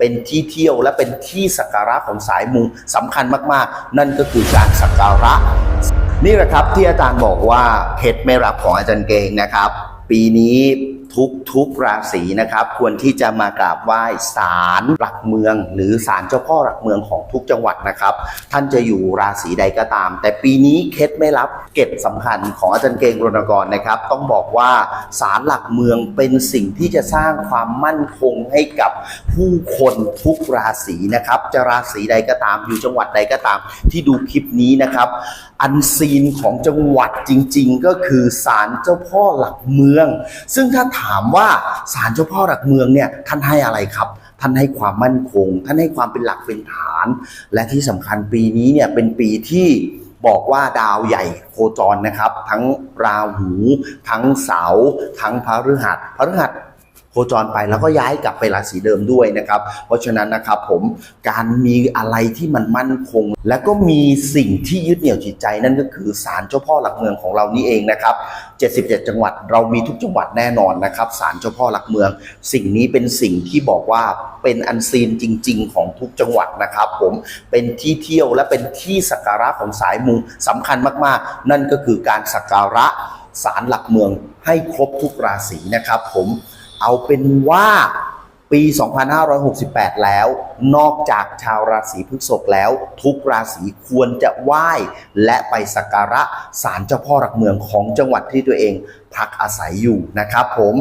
เป็นที่เที่ยวและเป็นที่สักการะของสายมูสำคัญมากๆ นั่นก็คือการสักการะ นี่แหละครับที่อาจารย์บอกว่าเพชรไม่รับของอาจารย์เกงนะครับ ปีนี้ ทุกทุกราศีนะครับ ควรที่จะมากราบไหว้ศาลหลักเมือง หรือศาลเจ้าพ่อหลักเมืองของทุกจังหวัดนะครับ ท่านจะอยู่ราศีใดก็ตาม แต่ปีนี้เคล็ดไม่รับเก็บสำคัญของอาจารย์เกงรณกรนะครับ ต้องบอกว่าศาลหลักเมืองเป็นสิ่งที่จะสร้างความมั่นคงให้กับผู้คนทุกราศีนะครับจะราศีใดก็ตามอยู่จังหวัดใดก็ตาม ที่ดูคลิปนี้นะครับอันซีนของจังหวัดจริง ๆ ก็คือศาลเจ้าพ่อหลักเมือง ซึ่งถ้าถามว่าศาลเจ้าพ่อหลักเมืองเนี่ยท่านให้อะไรครับ ท่านให้ความมั่นคง ท่านให้ความเป็นหลักเป็นฐาน และที่สำคัญปีนี้เนี่ยเป็นปีที่บอกว่าดาวใหญ่โคจรนะครับ ทั้งราหู ทั้งเสา ทั้งพระฤหัสพระฤหัส จรไปแล้วก็ย้ายกลับไปราศีเดิมด้วยนะครับ เพราะฉะนั้นนะครับผมการมีอะไรที่มันมั่นคง และก็มีสิ่งที่ยึดเหนี่ยวจิตใจนั่นก็คือศาลเจ้าพ่อหลักเมืองของเรานี่เองนะครับ 77 จังหวัดเรามีทุกจังหวัดแน่นอนนะครับศาลเจ้าพ่อหลักเมือง สิ่งนี้เป็นสิ่งที่บอกว่าเป็นอันซีนจริง ๆ ของทุกจังหวัดนะครับผมเป็นที่เที่ยวและเป็นที่สักการะของสายมูสำคัญมากๆ นั่นก็คือการสักการะศาลหลักเมืองให้ครบทุกราศีนะครับผม เอาเป็นว่าปี 2568 แล้ว นอกจากชาวราศีพฤษภแล้ว ทุกราศีควรจะไหว้ และไปสักการะศาลเจ้าพ่อหลักเมืองของจังหวัดที่ตัวเองพักอาศัยอยู่นะครับผม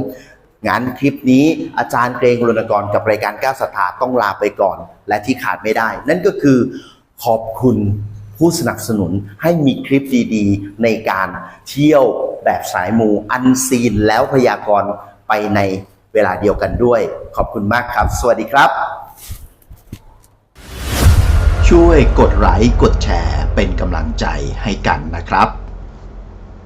งานคลิปนี้อาจารย์เกรงรณกรกับรายการก้าวศรัทธาต้องลาไปก่อน และที่ขาดไม่ได้ นั่นก็คือขอบคุณผู้สนับสนุนให้มีคลิปดีๆ ในการเที่ยวแบบสายมูอันซีนแล้วพยากรณ์ ไปในเวลาเดียวกันด้วย ขอบคุณมากครับ สวัสดีครับ ช่วยกดไลค์กดแชร์เป็นกำลังใจให้กันนะครับ